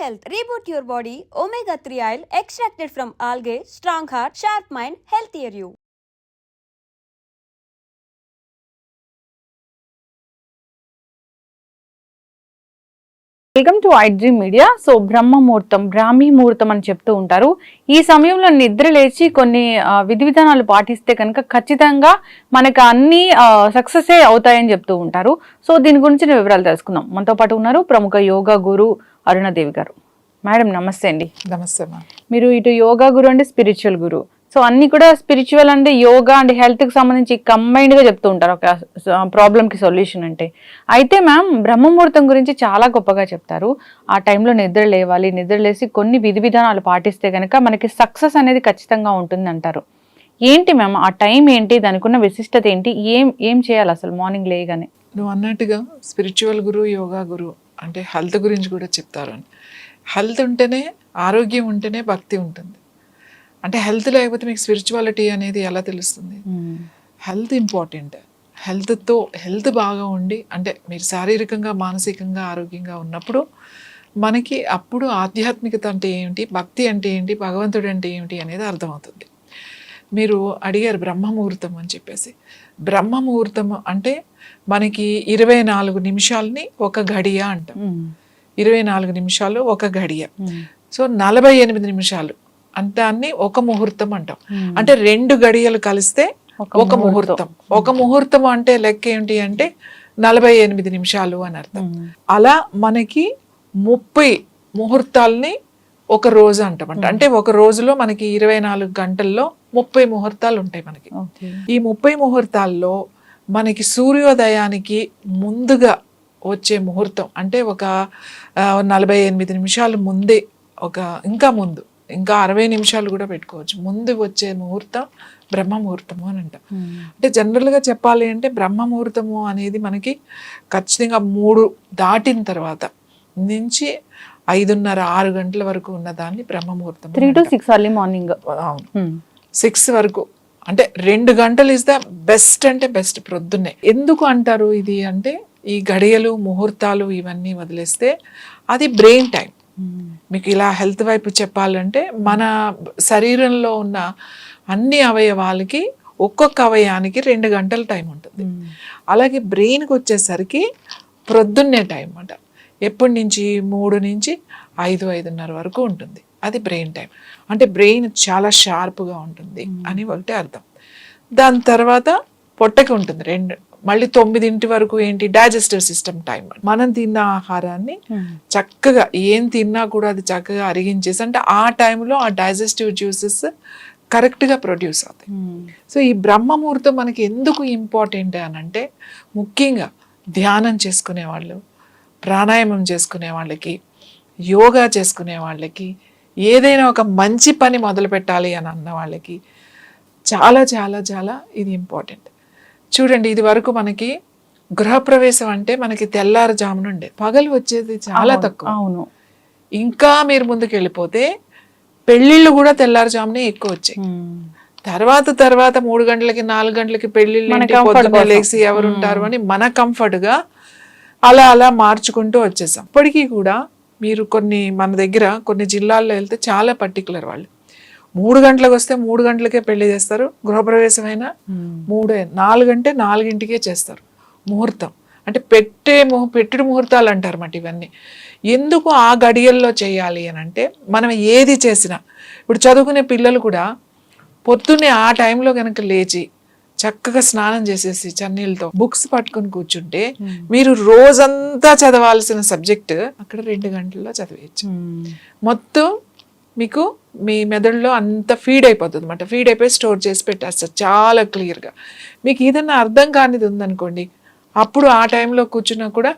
health. Your body body. Omega 3 extracted from algae strong heart sharp mind health healthier you welcome to iDream media so బ్రహ్మ ముహూర్తం బ్రాహ్మీ ముహూర్తం అని చెప్తూ ఉంటారు. ఈ సమయంలో నిద్ర లేచి కొన్ని విధి విధానాలు పాటిస్తే కనుక ఖచ్చితంగా మనకు అన్ని సక్సెస్ అవుతాయని చెప్తూ ఉంటారు. సో దీని గురించి నేను వివరాలు తెలుసుకుందాం. మనతో పాటు ఉన్నారు ప్రముఖ యోగా గురు అరుణదేవి గారు. మేడం నమస్తే అండి. నమస్తే మీరు ఇటు యోగా గురు అంటే స్పిరిచువల్ గురు. సో అన్ని కూడా స్పిరిచువల్ అంటే యోగా అండ్ హెల్త్కి సంబంధించి combined గా చెప్తూ ఉంటారు. ఒక ప్రాబ్లమ్కి సొల్యూషన్ అంటే. అయితే మ్యామ్ బ్రహ్మముహూర్తం గురించి చాలా గొప్పగా చెప్తారు. ఆ టైంలో నిద్ర లేవాలి. నిద్ర లేసి కొన్ని విధి విధానాలు పాటిస్తే కనుక మనకి సక్సెస్ అనేది ఖచ్చితంగా ఉంటుంది అంటారు ఏంటి మ్యామ్ ఆ టైం ఏంటి? దానికి ఉన్న విశిష్టత ఏంటి? ఏం ఏం చేయాలి అసలు మార్నింగ్ లేయగానే? నువ్వు అన్నట్టుగా స్పిరిచువల్ గురు యోగా గురు అంటే హెల్త్ గురించి కూడా చెప్తారు అని హెల్త్ ఉంటేనే ఆరోగ్యం ఉంటేనే భక్తి ఉంటుంది. అంటే హెల్త్ లేకపోతే మీకు స్పిరిచువాలిటీ అనేది ఎలా తెలుస్తుంది? Health important. హెల్త్తో హెల్త్ బాగా ఉండి అంటే మీరు శారీరకంగా మానసికంగా ఆరోగ్యంగా ఉన్నప్పుడు మనకి అప్పుడు ఆధ్యాత్మికత అంటే ఏమిటి? భక్తి అంటే ఏంటి? భగవంతుడు అంటే ఏమిటి? అనేది అర్థమవుతుంది. మీరు అడిగారు బ్రహ్మ ముహూర్తం అని చెప్పేసి. బ్రహ్మ ముహూర్తం అంటే మనకి ఇరవై నాలుగు నిమిషాలని ఒక గడియ అంటాం. ఇరవై నాలుగు నిమిషాలు ఒక గడియ సో నలభై ఎనిమిది నిమిషాలు అంతాన్ని ఒక ముహూర్తం అంటాం. అంటే రెండు గడియలు కలిస్తే ఒక ముహూర్తం. ఒక ముహూర్తం అంటే లెక్క ఏంటి అంటే నలభై ఎనిమిది నిమిషాలు అని అర్థం. అలా మనకి ముప్పై ముహూర్తాలని ఒక రోజు అంటామంట అంటే. ఒక రోజులో మనకి ఇరవై నాలుగు గంటల్లో ముప్పై ముహూర్తాలు ఉంటాయి మనకి. ఈ ముప్పై ముహూర్తాల్లో మనకి సూర్యోదయానికి ముందుగా వచ్చే ముహూర్తం అంటే ఒక నలభై ఎనిమిది నిమిషాలు ముందే ఒక ఇంకా ముందు ఇంకా అరవై నిమిషాలు కూడా పెట్టుకోవచ్చు. ముందు వచ్చే ముహూర్తం బ్రహ్మ ముహూర్తము అని అంటాం. అంటే జనరల్గా చెప్పాలి అంటే బ్రహ్మ ముహూర్తము అనేది మనకి ఖచ్చితంగా మూడు దాటిన తర్వాత నుంచి ఐదున్నర ఆరు గంటల వరకు ఉన్న దాన్ని బ్రహ్మ ముహూర్తం three to six early morning. అవును. సిక్స్ వరకు అంటే రెండు గంటలు ఇస్ ద బెస్ట్ అంటే బెస్ట్ ప్రొద్దున్నే. ఎందుకు అంటారు ఇది అంటే ఈ గడియలు ముహూర్తాలు ఇవన్నీ వదిలేస్తే అది బ్రెయిన్ టైం మీకు ఇలా హెల్త్ వైపు చెప్పాలంటే మన శరీరంలో ఉన్న అన్ని అవయవాలకి ఒక్కొక్క అవయవానికి రెండు గంటల టైం ఉంటుంది. అలాగే బ్రెయిన్కి వచ్చేసరికి ప్రొద్దున్నే టైం అన్నమాట ఎప్పటి నుంచి? మూడు నుంచి ఐదు ఐదున్నర వరకు ఉంటుంది. అది బ్రెయిన్ టైం అంటే బ్రెయిన్ చాలా షార్ప్గా ఉంటుంది అని ఒకటి అర్థం. దాని తర్వాత పొట్టకి ఉంటుంది. రెండు మళ్ళీ తొమ్మిదింటి వరకు ఏంటి? డైజెస్టివ్ సిస్టమ్ టైం మనం తిన్న ఆహారాన్ని చక్కగా ఏం తిన్నా కూడా అది చక్కగా అరిగించేసి అంటే ఆ టైంలో ఆ డైజెస్టివ్ జ్యూసెస్ కరెక్ట్గా ప్రొడ్యూస్ అవుతాయి. సో ఈ బ్రహ్మ ముహూర్తం మనకి ఎందుకు ఇంపార్టెంట్ అని అంటే ముఖ్యంగా ధ్యానం చేసుకునే వాళ్ళు ప్రాణాయామం చేసుకునే వాళ్ళకి యోగా చేసుకునే వాళ్ళకి ఏదైనా ఒక మంచి పని మొదలు పెట్టాలి అని అన్న వాళ్ళకి చాలా చాలా చాలా ఇది ఇంపార్టెంట్ చూడండి ఇది వరకు మనకి గృహప్రవేశం అంటే మనకి తెల్లారుజామున ఉండే. పగలు వచ్చేది చాలా తక్కువ. అవును. ఇంకా మీరు ముందుకు వెళ్ళిపోతే పెళ్ళిళ్ళు కూడా తెల్లారుజామునే ఎక్కువ వచ్చాయి. తర్వాత తర్వాత మూడు గంటలకి నాలుగు గంటలకి పెళ్ళిళ్ళు. లేచి ఎవరు ఉంటారు అని మన కంఫర్ట్గా అలా అలా మార్చుకుంటూ వచ్చేసాం. ఇప్పటికీ కూడా మీరు కొన్ని మన దగ్గర కొన్ని జిల్లాల్లో వెళ్తే చాలా పర్టికులర్ వాళ్ళు. మూడు గంటలకు వస్తే మూడు గంటలకే పెళ్ళి చేస్తారు. గృహప్రవేశం అయినా మూడు నాలుగు అంటే నాలుగింటికే చేస్తారు. ముహూర్తం. అంటే పెట్టే ముహు పెట్టుడు ముహూర్తాలు అంటారు మాట ఇవన్నీ. ఎందుకు ఆ గడియల్లో చేయాలి అని అంటే మనం ఏది చేసినా ఇప్పుడు చదువుకునే పిల్లలు కూడా పొద్దున్నే ఆ టైంలో కనుక లేచి చక్కగా స్నానం చేసేసి చన్నీళ్ళతో బుక్స్ పట్టుకొని కూర్చుంటే మీరు రోజంతా చదవాల్సిన సబ్జెక్ట్ అక్కడ రెండు గంటల్లో చదివేయచ్చు. మొత్తం మీకు మీ మెదడులో అంత ఫీడ్ అయిపోతుంది అనమాట ఫీడ్ అయిపోయి స్టోర్ చేసి పెట్టేస్తారు చాలా క్లియర్గా మీకు ఏదన్నా అర్థం కానిది ఉందనుకోండి అప్పుడు ఆ టైంలో కూర్చున్నా కూడా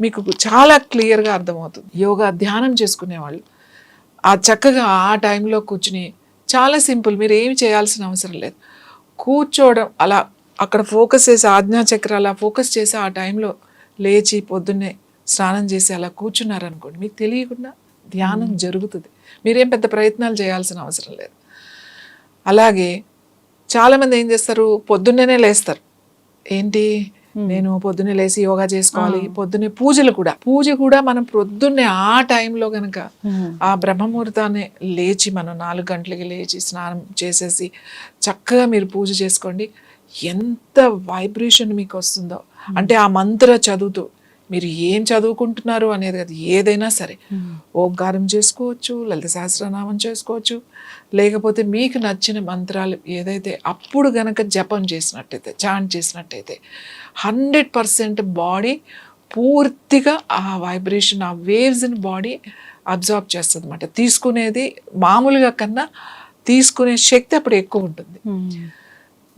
మీకు చాలా క్లియర్గా అర్థమవుతుంది. యోగా ధ్యానం చేసుకునే వాళ్ళు ఆ చక్కగా ఆ టైంలో కూర్చుని చాలా సింపుల్ మీరు ఏమి చేయాల్సిన అవసరం లేదు. కూర్చోవడం అలా అక్కడ ఫోకస్ చేసి ఆజ్ఞా చక్ర అలా ఫోకస్ చేసి ఆ టైంలో లేచి పొద్దున్నే స్నానం చేసి అలా కూర్చున్నారనుకోండి మీకు తెలియకుండా ధ్యానం జరుగుతుంది. మీరేం పెద్ద ప్రయత్నాలు చేయాల్సిన అవసరం లేదు. అలాగే చాలామంది ఏం చేస్తారు? పొద్దున్నేనే లేస్తారు. ఏంటి? నేను పొద్దున్నే లేచి యోగా చేసుకోవాలి పొద్దున్నే పూజలు కూడా. పూజ కూడా మనం పొద్దున్నే ఆ టైంలో గనక ఆ బ్రహ్మముహూర్తాన్ని లేచి మనం నాలుగు గంటలకి లేచి స్నానం చేసేసి చక్కగా మీరు పూజ చేసుకోండి. ఎంత వైబ్రేషన్ మీకు వస్తుందో. అంటే ఆ మంత్ర చదువుతూ మీరు ఏం చదువుకుంటున్నారు అనేది అది ఏదైనా సరే. ఓంకారం చేసుకోవచ్చు లలిత సహస్రనామం చేసుకోవచ్చు. లేకపోతే మీకు నచ్చిన మంత్రాలు ఏదైతే అప్పుడు గనక జపం చేసినట్టయితే చాంట్ చేసినట్టయితే హండ్రెడ్ పర్సెంట్ బాడీ పూర్తిగా ఆ వైబ్రేషన్ ఆ వేవ్స్ని బాడీ అబ్జార్బ్ చేస్తుంది అనమాట తీసుకునేది మామూలుగా కన్నా తీసుకునే శక్తి అప్పుడు ఎక్కువ ఉంటుంది.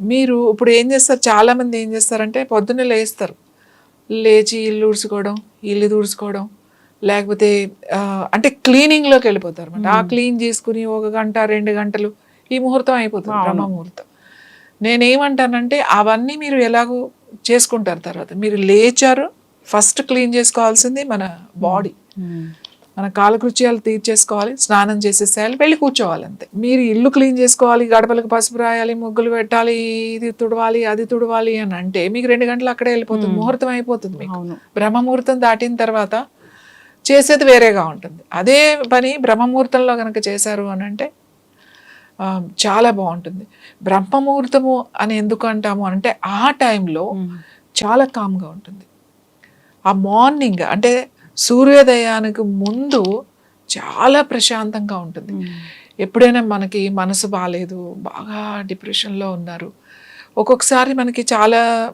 మీరు ఇప్పుడు ఏం చేస్తారు? చాలా మంది ఏం చేస్తారంటే పొద్దున్నే లేస్తారు. లేచి ఇల్లు ఊడ్చుకోవడం ఇల్లు తుడుచుకోవడం లేకపోతే అంటే క్లీనింగ్లోకి వెళ్ళిపోతారు అనమాట ఆ క్లీన్ చేసుకుని ఒక గంట రెండు గంటలు ఈ ముహూర్తం అయిపోతుంది బ్రహ్మ ముహూర్తం. నేనేమంటానంటే అవన్నీ మీరు ఎలాగో చేసుకుంటారు తర్వాత. మీరు లేచారు ఫస్ట్ క్లీన్ చేసుకోవాల్సింది మన బాడీ మన కాలకృత్యాలు తీర్చేసుకోవాలి స్నానం చేసేసేయాలి వెళ్ళి కూర్చోవాలి అంతే. మీరు ఇల్లు క్లీన్ చేసుకోవాలి గడపలకు పసుపు రాయాలి ముగ్గులు పెట్టాలి ఇది తుడవాలి అది తుడవాలి అని అంటే మీకు రెండు గంటలు అక్కడే వెళ్ళిపోతుంది ముహూర్తం అయిపోతుంది మీకు. బ్రహ్మముహూర్తం దాటిన తర్వాత చేసేది వేరేగా ఉంటుంది. అదే పని బ్రహ్మముహూర్తంలో కనుక చేశారు అని అంటే చాలా బాగుంటుంది. బ్రహ్మముహూర్తము అని ఎందుకు అంటాము అంటే ఆ టైంలో చాలా కామ్గా ఉంటుంది. ఆ మార్నింగ్ అంటే సూర్యోదయానికి ముందు చాలా ప్రశాంతంగా ఉంటుంది. ఎప్పుడైనా మనకి మనసు బాగాలేదు బాగా డిప్రెషన్లో ఉన్నారు. ఒక్కొక్కసారి మనకి చాలా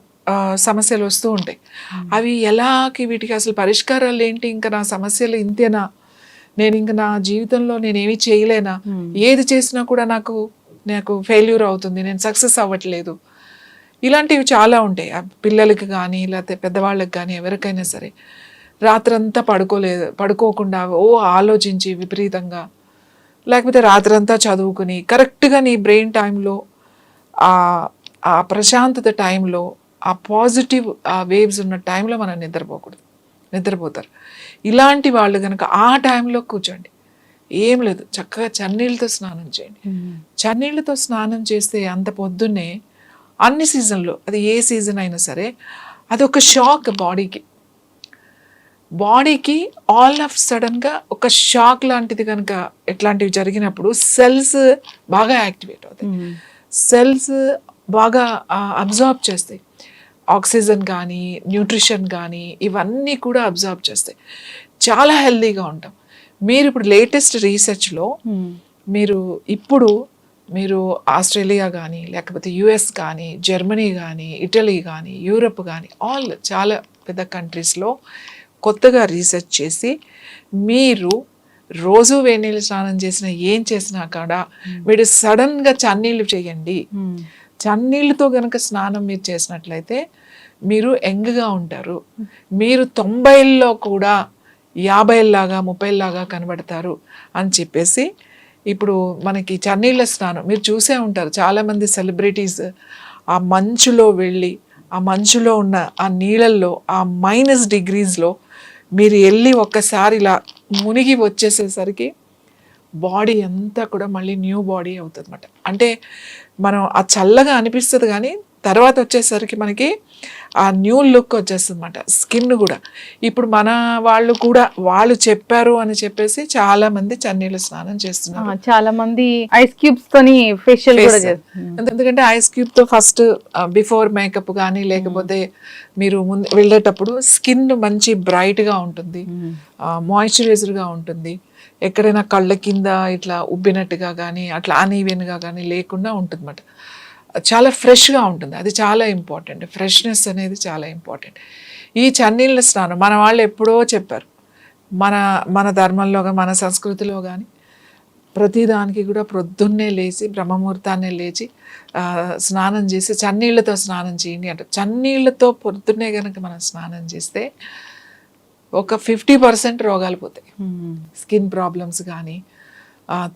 సమస్యలు వస్తూ ఉంటాయి. అవి ఎలాకి వీటికి అసలు పరిష్కారాలు ఏంటి? ఇంకా నా సమస్యలు ఇంతేనా? నేను ఇంకా నా జీవితంలో నేను ఏమీ చేయలేనా ఏది చేసినా కూడా నాకు నాకు ఫెయిల్యూర్ అవుతుంది. నేను సక్సెస్ అవ్వట్లేదు. ఇలాంటివి చాలా ఉంటాయి. పిల్లలకి కానీ లేకపోతే పెద్దవాళ్ళకి కానీ ఎవరికైనా సరే. రాత్రంతా పడుకోలేదు పడుకోకుండా ఓ ఆలోచించి విపరీతంగా. లేకపోతే రాత్రంతా చదువుకుని కరెక్ట్గా నీ బ్రెయిన్ టైంలో ఆ ఆ ప్రశాంతత టైంలో ఆ పాజిటివ్ ఆ వేవ్స్ ఉన్న టైంలో మనం నిద్రపోకూడదు. నిద్రపోతారు. ఇలాంటి వాళ్ళు కనుక ఆ టైంలో కూర్చోండి. ఏం లేదు. చక్కగా చన్నీళ్ళతో స్నానం చేయండి. చన్నీళ్ళతో స్నానం చేస్తే అంత పొద్దున్నే అన్ని సీజన్లో అది ఏ సీజన్ అయినా సరే అది ఒక షాక్ బాడీకి. బాడీకి ఆల్ ఆఫ్ సడన్గా ఒక షాక్ లాంటిది కనుక ఎట్లాంటివి జరిగినప్పుడు సెల్స్ బాగా యాక్టివేట్ అవుతాయి. సెల్స్ బాగా అబ్జార్బ్ చేస్తాయి. ఆక్సిజన్ కానీ న్యూట్రిషన్ కానీ ఇవన్నీ కూడా అబ్జార్బ్ చేస్తాయి. చాలా హెల్తీగా ఉంటాం. మీరు ఇప్పుడు లేటెస్ట్ రీసెర్చ్లో మీరు ఇప్పుడు మీరు ఆస్ట్రేలియా కానీ లేకపోతే యుఎస్ కానీ జర్మనీ కానీ ఇటలీ కానీ యూరప్ కానీ ఆల్ చాలా పెద్ద కంట్రీస్లో కొత్తగా రీసెర్చ్ చేసి మీరు రోజు వేడినీళ్ళు స్నానం చేసినా ఏం చేసినా కూడా మీరు సడన్గా చన్నీళ్ళు చేయండి. చన్నీళ్ళతో గనక స్నానం మీరు చేసినట్లయితే మీరు యంగ్గా ఉంటారు. మీరు తొంభైల్లో కూడా యాభైలాగా ముప్పైలాగా కనబడతారు అని చెప్పేసి ఇప్పుడు మనకి చన్నీళ్ళ స్నానం మీరు చూసే ఉంటారు. చాలామంది సెలబ్రిటీస్ ఆ మంచులో వెళ్ళి ఆ మంచులో ఉన్న ఆ నీళ్ళల్లో ఆ మైనస్ డిగ్రీస్లో మీరు వెళ్ళి ఒక్కసారి ఇలా మునిగి వచ్చేసేసరికి బాడీ అంతా కూడా మళ్ళీ న్యూ బాడీ అవుతుంది అనమాట అంటే మనం ఆ చల్లగా అనిపిస్తుంది కానీ తర్వాత వచ్చేసరికి మనకి ఆ న్యూ లుక్ వచ్చేస్తుంది అనమాట స్కిన్ కూడా. ఇప్పుడు మన వాళ్ళు కూడా వాళ్ళు చెప్పారు అని చెప్పేసి చాలా మంది చన్నీళ్ళ స్నానం చేస్తున్నారు. చాలా మంది ఐస్ క్యూబ్స్ తోని ఫేషియల్ కూడా ఎందుకంటే ఐస్ క్యూబ్తో ఫస్ట్ బిఫోర్ మేకప్ కానీ లేకపోతే మీరు ముందు వెళ్ళేటప్పుడు స్కిన్ మంచి బ్రైట్గా ఉంటుంది. మాయిశ్చరైజర్గా ఉంటుంది. ఎక్కడైనా కళ్ళ కింద ఇట్లా ఉబ్బినట్టుగా కానీ అట్లా uneven గా కానీ లేకుండా ఉంటుంది అన్నమాట చాలా ఫ్రెష్గా ఉంటుంది. అది చాలా ఇంపార్టెంట్. ఫ్రెష్నెస్ అనేది చాలా ఇంపార్టెంట్. ఈ చన్నీళ్ళ స్నానం మన వాళ్ళు ఎప్పుడో చెప్పారు. మన మన ధర్మంలో కానీ మన సంస్కృతిలో కానీ ప్రతిదానికి కూడా ప్రొద్దున్నే లేచి బ్రహ్మముహూర్తాన్నే లేచి స్నానం చేసి చన్నీళ్ళతో స్నానం చేయండి అంటారు. చన్నీళ్ళతో పొద్దున్నే కనుక మనం స్నానం చేస్తే ఒక ఫిఫ్టీ పర్సెంట్ రోగాలు పోతాయి. స్కిన్ ప్రాబ్లమ్స్ కానీ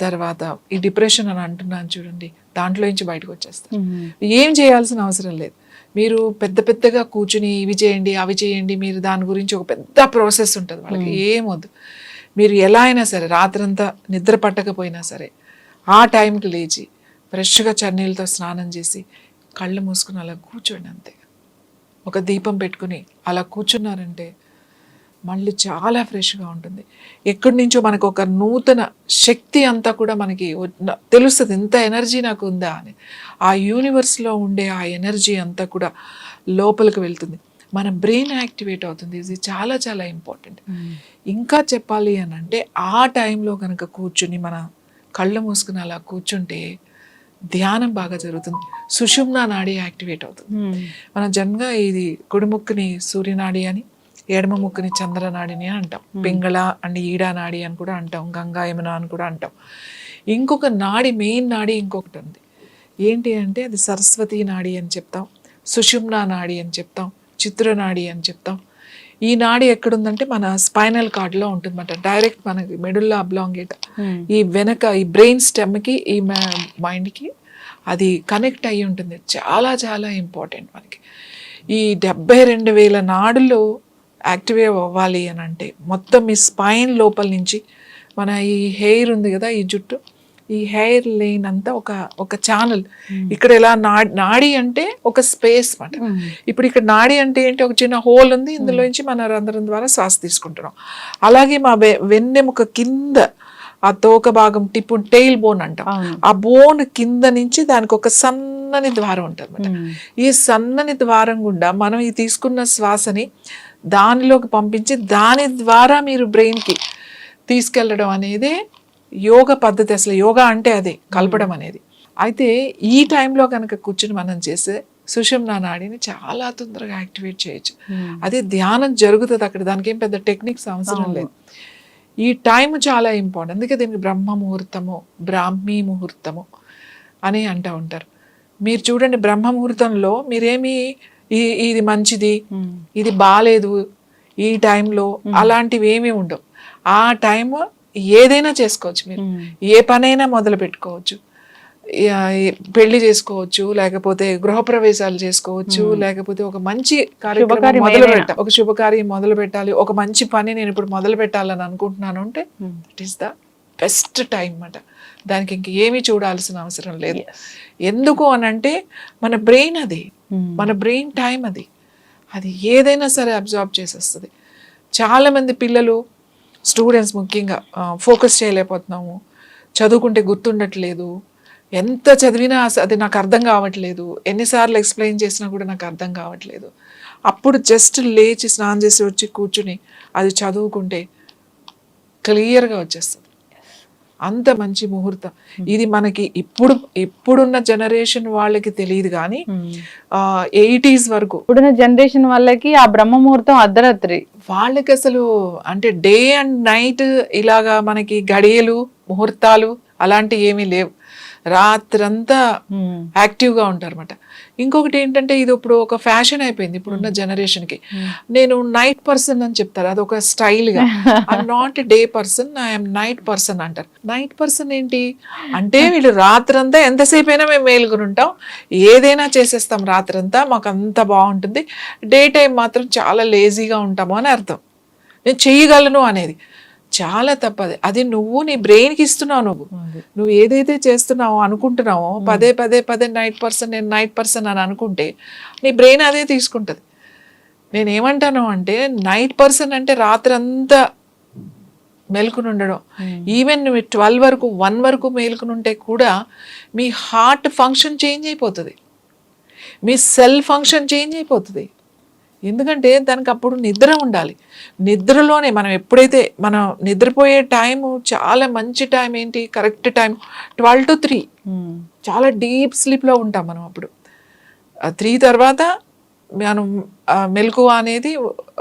తర్వాత ఈ డిప్రెషన్ అని అంటున్నాను చూడండి దాంట్లో నుంచి బయటకు వచ్చేస్తారు. ఏం చేయాల్సిన అవసరం లేదు. మీరు పెద్ద పెద్దగా కూర్చుని ఇవి చేయండి అవి చేయండి మీరు దాని గురించి ఒక పెద్ద ప్రాసెస్ ఉంటుంది వాళ్ళకి. ఏమొద్దు మీరు ఎలా అయినా సరే రాత్రంతా నిద్ర పట్టకపోయినా సరే ఆ టైంకి లేచి ఫ్రెష్గా చన్నీళ్ళతో స్నానం చేసి కళ్ళు మూసుకుని అలా కూర్చోండి అంతే. ఒక దీపం పెట్టుకుని అలా కూర్చున్నారంటే మళ్ళీ చాలా ఫ్రెష్గా ఉంటుంది. ఎక్కడి నుంచో మనకు ఒక నూతన శక్తి అంతా కూడా మనకి తెలుస్తుంది. ఎంత ఎనర్జీ నాకు ఉందా అని. ఆ యూనివర్స్లో ఉండే ఆ ఎనర్జీ అంతా కూడా లోపలికి వెళ్తుంది. మన బ్రెయిన్ యాక్టివేట్ అవుతుంది. ఇది చాలా చాలా ఇంపార్టెంట్. ఇంకా చెప్పాలి అని అంటే ఆ టైంలో కనుక కూర్చుని మన కళ్ళు మూసుకుని అలా కూర్చుంటే ధ్యానం బాగా జరుగుతుంది. సుషుమ్న నాడి యాక్టివేట్ అవుతుంది. మనం జనగా ఇది కుడి ముక్కుని సూర్యనాడి అని ఎడమ ముక్కుని చంద్రనాడిని అని అంటాం పింగళ అండ్ ఈడా నాడి అని కూడా అంటాం. గంగా యమున అని కూడా అంటాం. ఇంకొక నాడి మెయిన్ నాడి ఇంకొకటి ఉంది. ఏంటి అంటే అది సరస్వతి నాడి అని చెప్తాం సుషుమ్న నాడి అని చెప్తాం చిత్రనాడి అని చెప్తాం. ఈ నాడి ఎక్కడుందంటే మన స్పైనల్ కార్డ్లో ఉంటుందన్నమాట. డైరెక్ట్ మనకి మెడుల్లా అబ్లాంగేట్ ఈ వెనక ఈ బ్రెయిన్ స్టెమ్కి ఈ మైండ్కి అది కనెక్ట్ అయ్యి ఉంటుంది. చాలా చాలా ఇంపార్టెంట్ మనకి. ఈ డెబ్బై రెండు వేల నాడులు యాక్టివేట్ అవ్వాలి అని అంటే మొత్తం ఈ స్పైన్ లోపల నుంచి మన ఈ హెయిర్ ఉంది కదా ఈ జుట్టు ఈ హెయిర్ లైన్ అంతా ఒక ఒక ఛానల్ ఇక్కడ ఎలా నాడి నాడి అంటే ఒక స్పేస్ మాట ఇప్పుడు ఇక్కడ నాడి అంటే ఏంటి? ఒక చిన్న హోల్ ఉంది. ఇందులో నుంచి మన రంధ్రం ద్వారా శ్వాస తీసుకుంటున్నాం. అలాగే మా వెన్నెముక కింద ఆ తోక భాగం టిప్పు టెయిల్ బోన్ అంటాం. ఆ బోన్ కింద నుంచి దానికి ఒక సన్నని ద్వారం ఉంటుంది ఈ సన్నని ద్వారం గుండా మనం ఈ తీసుకున్న శ్వాసని దానిలోకి పంపించి దాని ద్వారా మీరు బ్రెయిన్కి తీసుకెళ్ళడం అనేది యోగ పద్ధతి. అసలు యోగా అంటే అదే కలపడం అనేది. అయితే ఈ టైంలో కనుక కూర్చుని మనం చేసే సుషుమ్నా నాడిని చాలా తొందరగా యాక్టివేట్ చేయొచ్చు. అదే ధ్యానం జరుగుతుంది అక్కడ. దానికి ఏం పెద్ద టెక్నిక్స్ అవసరం లేదు. ఈ టైం చాలా ఇంపార్టెంట్. అందుకే దీనికి బ్రహ్మ ముహూర్తము బ్రాహ్మీ ముహూర్తము అని అంటూ ఉంటారు. మీరు చూడండి బ్రహ్మ ముహూర్తంలో మీరేమి ఇది మంచిది ఇది బాగాలేదు ఈ టైంలో అలాంటివి ఏమీ ఉండవు. ఆ టైం ఏదైనా చేసుకోవచ్చు మీరు. ఏ పనైనా మొదలు పెట్టుకోవచ్చు. పెళ్ళి చేసుకోవచ్చు లేకపోతే గృహప్రవేశాలు చేసుకోవచ్చు లేకపోతే ఒక మంచి కార్యక్రమం మొదలు ఏదైనా. పెట్ట ఒక శుభకార్యం మొదలు పెట్టాలి. ఒక మంచి పని నేను ఇప్పుడు మొదలు పెట్టాలని అనుకుంటున్నాను అంటే it is the best time అన్నమాట దానికి ఇంక ఏమీ చూడాల్సిన అవసరం లేదు. ఎందుకు అని అంటే మన బ్రెయిన్ అది. మన బ్రెయిన్ టైం అది. అది ఏదైనా సరే అబ్జార్బ్ చేసేస్తుంది. చాలామంది పిల్లలు స్టూడెంట్స్ ముఖ్యంగా ఫోకస్ చేయలేకపోతున్నాము. చదువుకుంటే గుర్తుండట్లేదు. ఎంత చదివినా అది నాకు అర్థం కావట్లేదు. ఎన్నిసార్లు ఎక్స్ప్లెయిన్ చేసినా కూడా నాకు అర్థం కావట్లేదు. అప్పుడు జస్ట్ లేచి స్నానం చేసి వచ్చి కూర్చుని అది చదువుకుంటే క్లియర్గా వచ్చేస్తుంది. అంత మంచి ముహూర్తం. ఇది మనకి ఇప్పుడు ఇప్పుడున్న జనరేషన్ వాళ్ళకి తెలియదు కానీ ఎయిటీస్ వరకు. ఇప్పుడున్న జనరేషన్ వాళ్ళకి ఆ బ్రహ్మ ముహూర్తం అర్ధరాత్రి. వాళ్ళకి అసలు అంటే డే అండ్ నైట్ ఇలాగా మనకి గడియలు ముహూర్తాలు అలాంటివి ఏమీ లేవు. రాత్రంతా యాక్టివ్గా ఉంటారన్నమాట. ఇంకొకటి ఏంటంటే ఇది ఇప్పుడు ఒక ఫ్యాషన్ అయిపోయింది ఇప్పుడున్న జనరేషన్కి. నేను నైట్ పర్సన్ అని చెప్తారు అది ఒక స్టైల్గా I'm not day person I'm night person అంటారు. నైట్ పర్సన్ ఏంటి? అంటే వీళ్ళు రాత్రంతా ఎంతసేపు అయినా మేము మేలుకుని ఉంటాం. ఏదైనా చేసేస్తాం రాత్రంతా మాకు అంత బాగుంటుంది. డే టైం మాత్రం చాలా లేజీగా ఉంటాము అని అర్థం. నేను చెయ్యగలను అనేది. చాలా తప్పది. అది నువ్వు నీ బ్రెయిన్కి ఇస్తున్నావు నువ్వు. నువ్వు ఏదైతే చేస్తున్నావో అనుకుంటున్నావో పదే పదే పదే నైట్ పర్సన్ నేను నైట్ పర్సన్ అని అనుకుంటే నీ బ్రెయిన్ అదే తీసుకుంటుంది. నేను ఏమంటాను అంటే నైట్ పర్సన్ అంటే రాత్రి అంతా మేల్కొని ఉండడం ఈవెన్ నువ్వు ట్వెల్వ్ వరకు వన్ వరకు మేల్కొని ఉంటే కూడా మీ హార్ట్ ఫంక్షన్ చేంజ్ అయిపోతుంది. మీ సెల్ ఫంక్షన్ చేంజ్ అయిపోతుంది. ఎందుకంటే దానికి అప్పుడు నిద్ర ఉండాలి. నిద్రలోనే మనం ఎప్పుడైతే మనం నిద్రపోయే టైము చాలా మంచి టైం ఏంటి? Correct time twelve to three. చాలా డీప్ స్లీప్లో ఉంటాం మనం అప్పుడు. త్రీ తర్వాత మనం ఆ, మెలకువ అనేది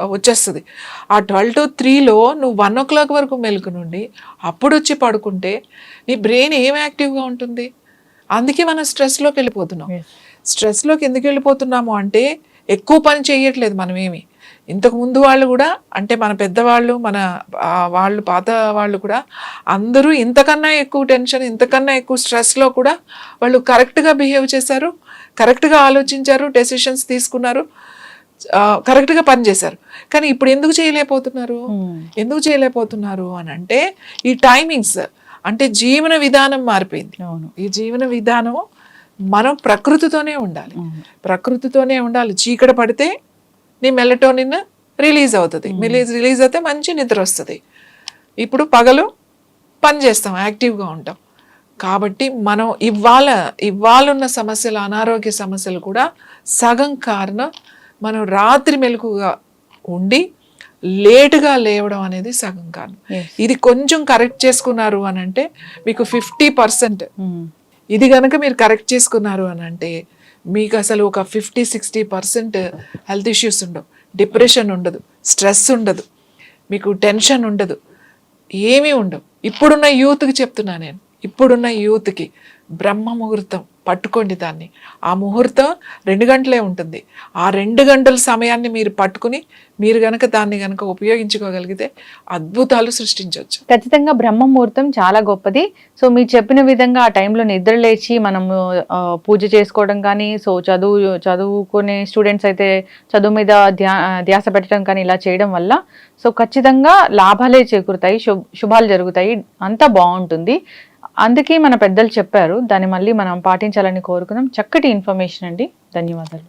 వచ్చేస్తుంది. ఆ ట్వెల్వ్ టు త్రీలో నువ్వు వన్ ఓ క్లాక్ వరకు మెలకు నుండి అప్పుడు వచ్చి పడుకుంటే నీ బ్రెయిన్ ఏం యాక్టివ్గా ఉంటుంది? అందుకే మనం స్ట్రెస్లోకి వెళ్ళిపోతున్నాం. స్ట్రెస్లోకి ఎందుకు వెళ్ళిపోతున్నాము అంటే ఎక్కువ పని చేయట్లేదు మనం ఏమి ఇంతకు ముందు వాళ్ళు కూడా అంటే మన పెద్దవాళ్ళు మన వాళ్ళు పాత వాళ్ళు కూడా అందరూ ఇంతకన్నా ఎక్కువ టెన్షన్ ఇంతకన్నా ఎక్కువ స్ట్రెస్లో కూడా వాళ్ళు కరెక్ట్గా బిహేవ్ చేశారు కరెక్ట్గా ఆలోచించారు డెసిషన్స్ తీసుకున్నారు కరెక్ట్గా పనిచేశారు కానీ ఇప్పుడు ఎందుకు చేయలేకపోతున్నారు? ఎందుకు చేయలేకపోతున్నారు అని అంటే ఈ టైమింగ్స్ అంటే జీవన విధానం మారిపోయింది. అవును. ఈ జీవన విధానం మనం ప్రకృతితోనే ఉండాలి. ప్రకృతితోనే ఉండాలి. చీకటి పడితే నీ మెలటోనిన్ రిలీజ్ అవుతుంది. రిలీజ్ రిలీజ్ అయితే మంచి నిద్ర వస్తుంది. ఇప్పుడు పగలు పని చేస్తాం యాక్టివ్గా ఉంటాం. కాబట్టి మనం ఇవాళ ఇవాళ ఉన్న సమస్యలు అనారోగ్య సమస్యలు కూడా సగం కారణం మనం రాత్రి మెలకుగా ఉండి లేటుగా లేవడం అనేది సగం కారణం. ఇది కొంచెం కరెక్ట్ చేసుకున్నారు అని అంటే మీకు ఫిఫ్టీ పర్సెంట్. ఇది కనుక మీరు కరెక్ట్ చేసుకున్నారు అని అంటే మీకు అసలు ఒక fifty sixty percent health issues ఉండవు. డిప్రెషన్ ఉండదు. స్ట్రెస్ ఉండదు. మీకు టెన్షన్ ఉండదు. ఏమీ ఉండవు. ఇప్పుడున్న యూత్కి చెప్తున్నా నేను. ఇప్పుడున్న యూత్కి బ్రహ్మ ముహూర్తం. పట్టుకోండి దాన్ని. ఆ ముహూర్తం రెండు గంటలే ఉంటుంది. ఆ రెండు గంటల సమయాన్ని మీరు పట్టుకుని మీరు గనక దాన్ని గనక ఉపయోగించుకోగలిగితే అద్భుతాలు సృష్టించవచ్చు. ఖచ్చితంగా బ్రహ్మ ముహూర్తం చాలా గొప్పది. సో మీరు చెప్పిన విధంగా ఆ టైంలో నిద్ర లేచి మనము పూజ చేసుకోవడం కానీ సో చదువు చదువుకునే స్టూడెంట్స్ అయితే చదువు మీద ధ్యా ధ్యాస పెట్టడం కానీ ఇలా చేయడం వల్ల సో ఖచ్చితంగా లాభాలే చేకూరుతాయి శుభ శుభాలు జరుగుతాయి. అంతా బాగుంటుంది. అందుకే మన పెద్దలు చెప్పారు దాన్ని మళ్ళీ మనం పాటించాలని కోరుకున్నాం. చక్కటి ఇన్ఫర్మేషన్ అండి. ధన్యవాదాలు.